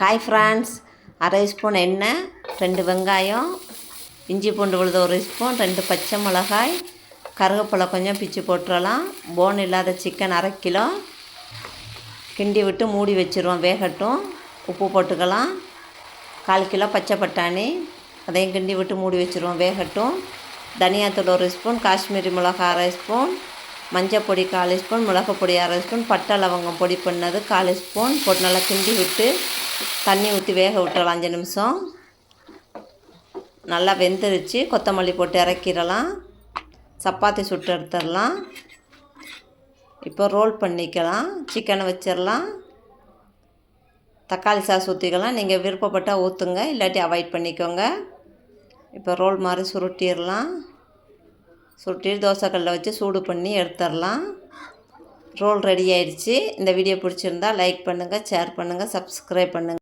Hi France அரை spoon எண்ணெய் ரெண்டு வெங்காயம் இஞ்சி பூண்டு விழுது ஒரு ஸ்பூன் ரெண்டு பச்சை மிளகாய் கருவேப்பிலை கொஞ்சம் பிச்சு போட்டுறலாம். போன் இல்லாத சிக்கன் அரை கிலோ. கிண்டி விட்டு மூடி வச்சிருவோம் வேகட்டும். உப்பு போட்டுக்கலாம். கால் கிலோ பச்சை பட்டாணி. அதையும் கிண்டி விட்டு மூடி வச்சிருவோம் வேகட்டும். தனியாத்தூள் ஒரு ஸ்பூன் காஷ்மீரி மிளகா அரை ஸ்பூன் மஞ்சள் பொடி கால் ஸ்பூன் மிளகு பொடி அரை ஸ்பூன் பட்டை லவங்கம் பொடி பண்ணது கால் ஸ்பூன். போட்டு நல்லா கிண்டி விட்டு தண்ணி ஊற்றி வேக விட்டுறலாம். அஞ்சு நிமிஷம். நல்லா வெந்துருச்சு. கொத்தமல்லி போட்டு இறக்கிடலாம். சப்பாத்தி சுட்டு எடுத்துடலாம். இப்போ ரோல் பண்ணிக்கலாம். சிக்கனை வச்சிடலாம். தக்காளி சாஸ் ஊற்றிக்கலாம் நீங்கள் விருப்பப்பட்டால் ஊற்றுங்க இல்லாட்டி அவாய்ட் பண்ணிக்கோங்க. இப்போ ரோல் மாதிரி சுருட்டிடலாம். சுருட்டி தோசைக்கல்லில் வச்சு சூடு பண்ணி எடுத்துடலாம். ரோல் ரெடி ஆயிடுச்சு. இந்த வீடியோ பிடிச்சிருந்தா லைக் பண்ணுங்கள் ஷேர் பண்ணுங்கள் சப்ஸ்கிரைப் பண்ணுங்கள்